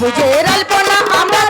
বুঝের আলপনা আমরা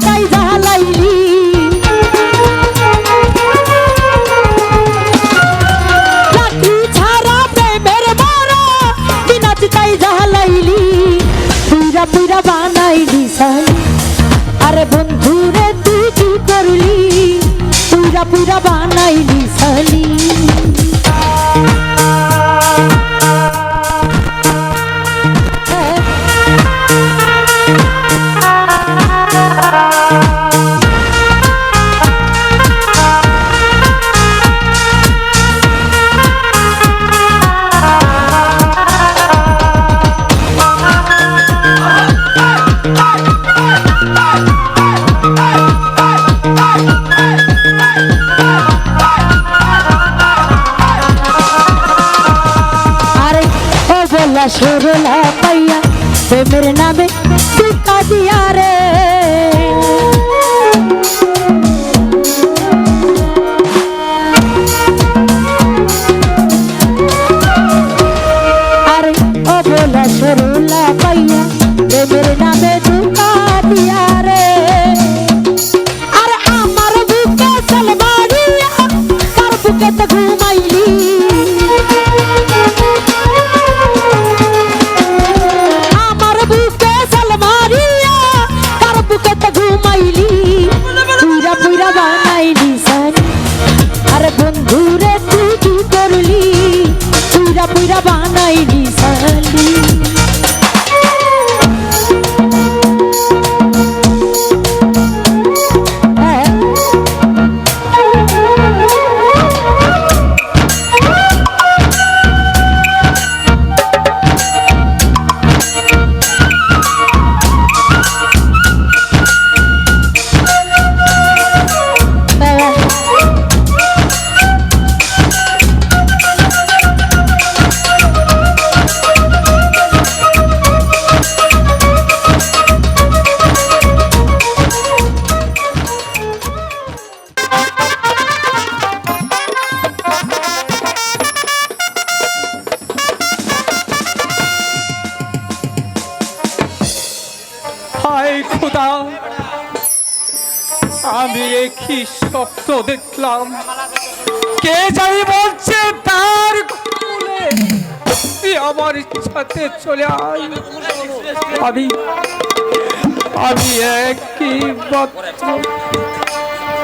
y কে জানি বলছে তার তুই আমার ইচ্ছাতে চলে আয়। আমি আমি একই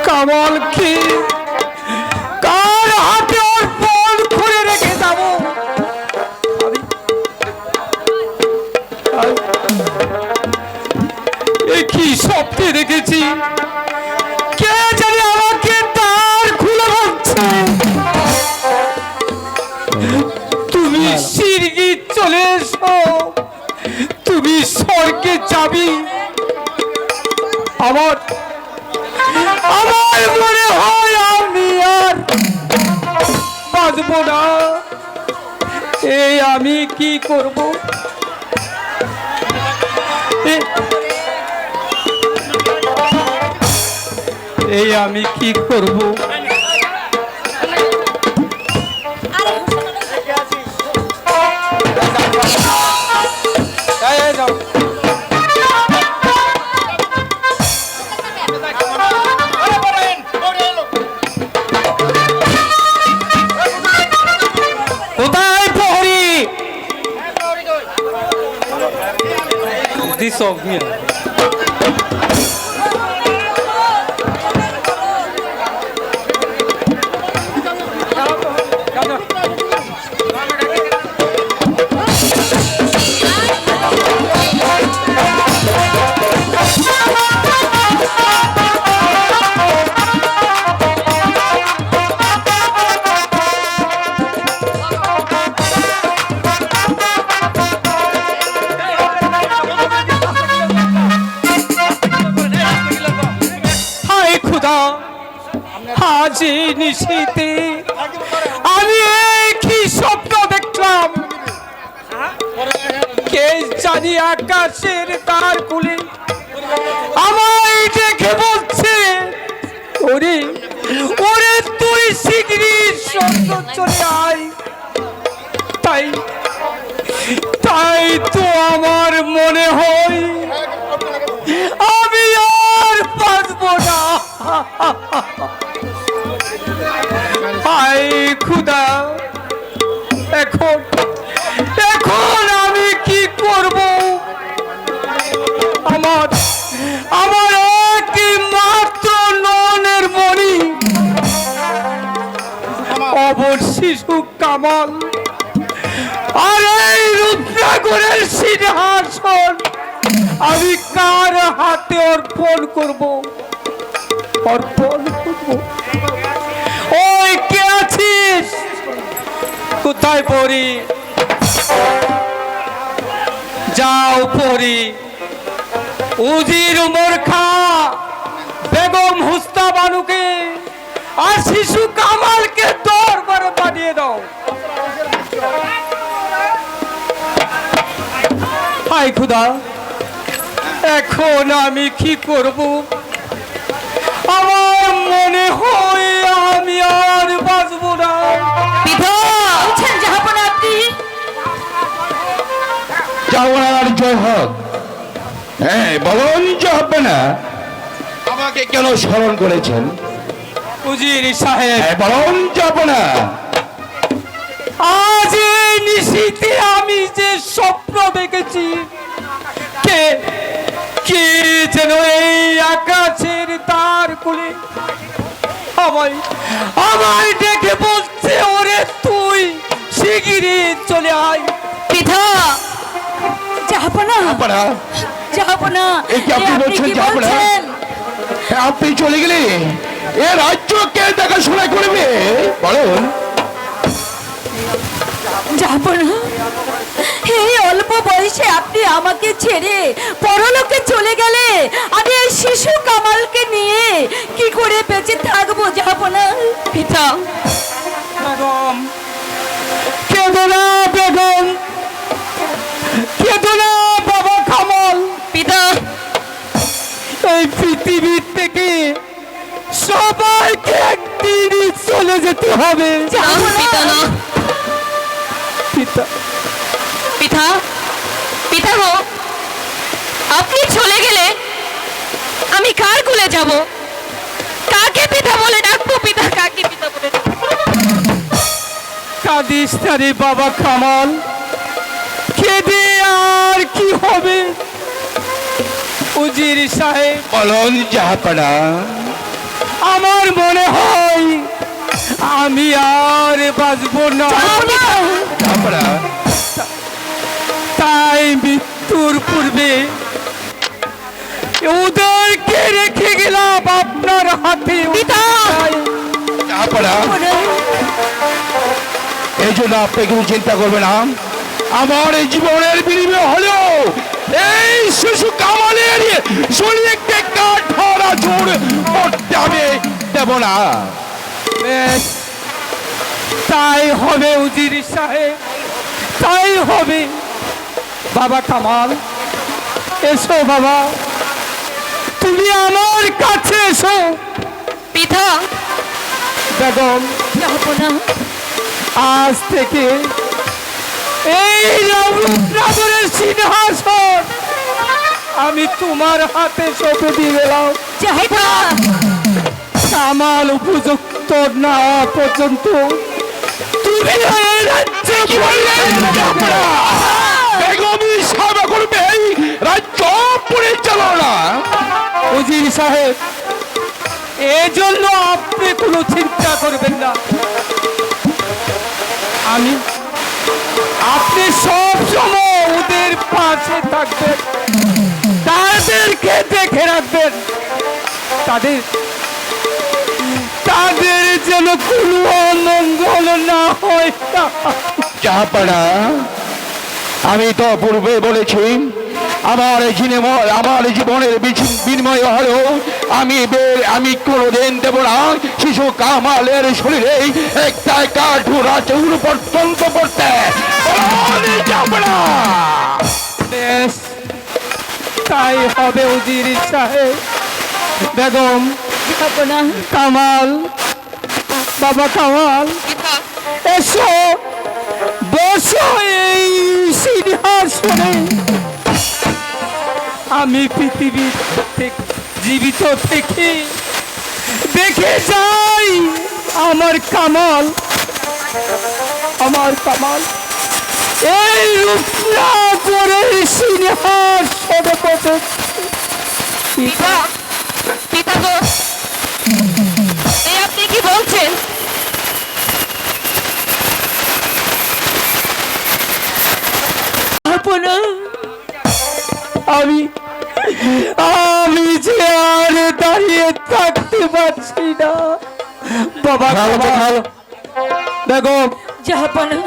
কামাল কি? কার হাতে ওর রেখে যাব? কি স্বপ্নে দেখেছি? যাবি আমার আমার মনে হয় আমি আর বাঁচবো না। এই আমি কি করব? এই আমি কি করব? দিস অগ্নি হায় নিশিতে। আমি কি স্বপ্ন দেখলাম? কে জানি আকাশের তার কুলে আমায় দেখে বলছে, ওরে ওরে তুই শিগগিরই স্বপ্ন চলে তাই তাই তো আমার মনে হয় আমি আর আই খুদা, এখন এখন আমি কি করব? আমার আমার একই মাত্র ননের মণি অবর শিশু কামাল, আর এই রুদ্রাগরের সিংহাসন আমি কার হাতে অর্পণ করব? অর্পণ করব? আছিস? কোথায় পড়ি? যাও পড়ি। উজির মোরখা, বেগম হুস্তা বানুকে আর শিশু কামালকে দরবারে পাঠিয়ে দাও। হাই খুদা, এখন আমি কি করব? আমার মনে হয় আমি আর বাঁচবো না বলছেন জাহাপনা আপনি। চাওয়ার জয় হোক। হ্যাঁ বলুন আমাকে কেন স্মরণ করেছেন? উজির সাহেব। হ্যাঁ বলুন আজ এই নিশীতে আমি যে স্বপ্ন দেখেছি কে কে যেন এই আকাশের তার কুলে আমায় আমায় ডেকে বলছে ওরে তুই শিগিরি চলে আয়। পিতা জাহাপনা আপনারা জাহাপনা এ কি আপনি বলছেন, জাহাপনা? বলছেন? আপনি চলে গেলে এ রাজ্য কে দেখাশোনা করবে? বলুন। জাহাপনা এই অল্প বয়সে আপনি আমাকে ছেড়ে পরলোকে চলে গেলে আমি এই শিশু কামালকে নিয়ে কি করে বেঁচে থাকব জাহাপনা পিতা। বেগম কেঁদো না বেগম কেঁদো বাবা কামাল। পিতা। এই পৃথিবীর থেকে সবাইকে একদিন চলে যেতে হবে। পিতা না। পিতা। পিতা পিতা গো আপনি চলে গেলে আমি কার কুলে যাব? কাকে পিতা বলে ডাকবো? পিতা কাকে পিতা বলে? কাঁদিস না রে বাবা কামাল। কেঁদে আর কি হবে? উজির সাহেব বলুন জাহাপানা। আমার মনে হয় আমি আর বাঁচবো না। হাতে এই জন্য আপনি কিছু চিন্তা করবেন না। আমার এই জীবনের বিনিময় হলো এই শিশু কামালের শরীরকে কাঠরা জোর করতে হবে দেব না। তাই হবে উজির সাহেব। তাই হবে। বাবা কামাল এসো বাবা। তুমি আমার কাছে এসো। পিতা বেগম আজ থেকে এই রূপনগরের সিংহাসন আমি তোমার হাতে সঁপে দিয়ে গেলাম। কামাল উপযুক্ত না পর্যন্ত তুমি রাজ্যে কি বললেন জাহাপানা? বেগমই সভা করবে এই রাজ্য পরিচালনা উজির সাহেব এজন্য আপনি কোনো চিন্তা করবেন না। আমি আপনি সব সময় ওদের পাশে থাকবেন। তাদেরকে দেখে রাখবেন। তাদের তাদের যেন কোনো অমঙ্গল না হয়। জাহাপানা আমি তো পূর্বে বলেছি আমার এই জীবন আমার জীবনের বিনিময় হলো আমি বের আমি কোনোদিন দেব না। শিশু কামালের শরীরে একটা কাঠুরা চৌর পর্যন্ত পড়তে। তাই হবে উজির সাহেব বেগম কামাল বাবা কামাল এসো। আমি পৃথিবী থেকে জীবিত থেকে দেখে যাই আমার কামাল আমার কামাল। এই রূপনা করে পিতা পিতা গো আপনি কি বলছেন? আমি আমি যে আর দাঁড়িয়ে থাকতে পারছি না বাবা ভালো দেখো জাহাপনা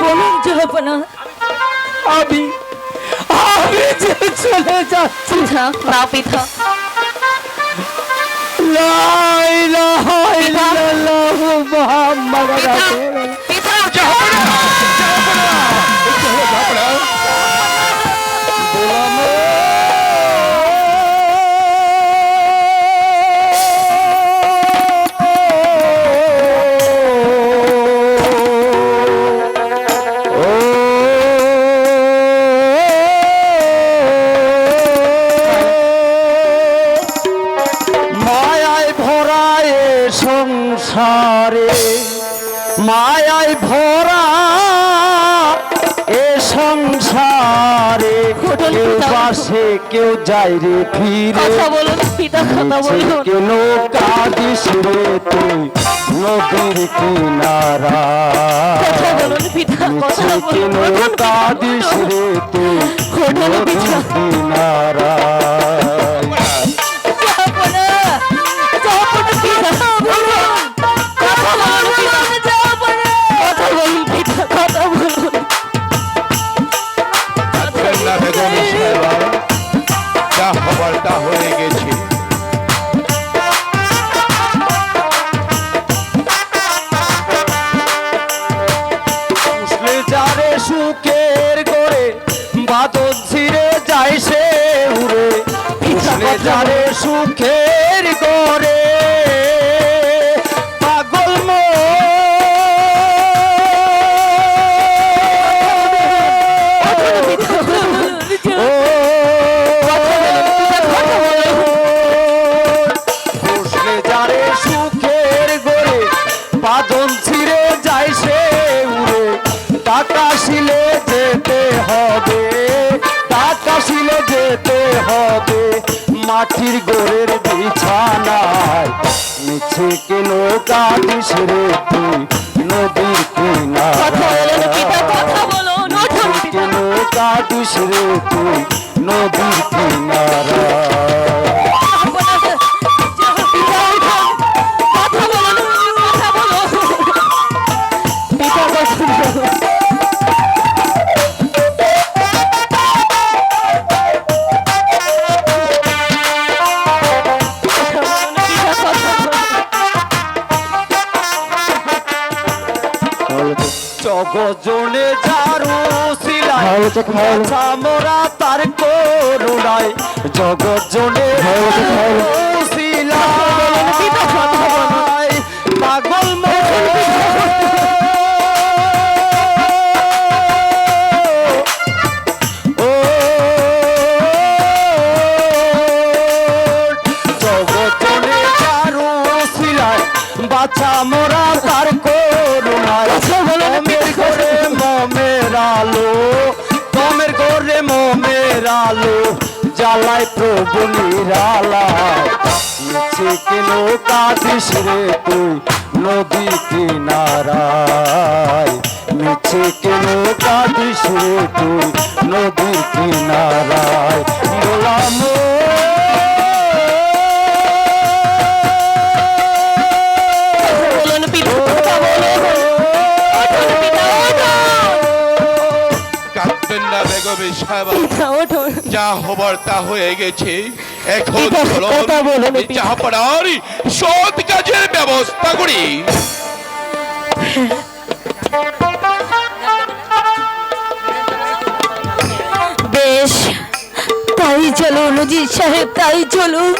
বলুন জাহাপনা আমি আমি যে চলে যাচ্ছি পিতা না পিতা লা ইলাহা ইল্লাল্লাহ মুহাম্মাদুর রাসূলুল্লাহ পিতা মায়ায় ভরা এ সংসারে কেউ বাসে কেউ যায় রে ফিরে। বলুন কেন কাঁদিস রে তুই? নদীর কিনারা। কেন বলুন রে তুই? নদীর কিনারা। হবে মাটির গোরের বিছানায়। মিছে কেন কাঁদিস রে তুই? নদীর কথা কেন কাঁদিস রে তুই? জগজনে ঝাড়ু সিলাই। মাথা মোরা তার করুণায়। জগজনে ঝাড়ু জ্বালায় প্রভু নিরালায়। নিচে কেন কাঁদিস রে তুই? নদী কিনারায় নিচে কেন কাঁদিস রে তুই? নদী কিনারায় গোলাম কাঁদবেন না বেগমে সাহেবা। উঠুন যা হবার তা হয়ে গেছে। এখন পিতা, কথা বলুন, পিতা। যা পড়ার সৎ কাজের ব্যবস্থা করি। বেশ তাই চলুন জি সাহেব তাই চলুন।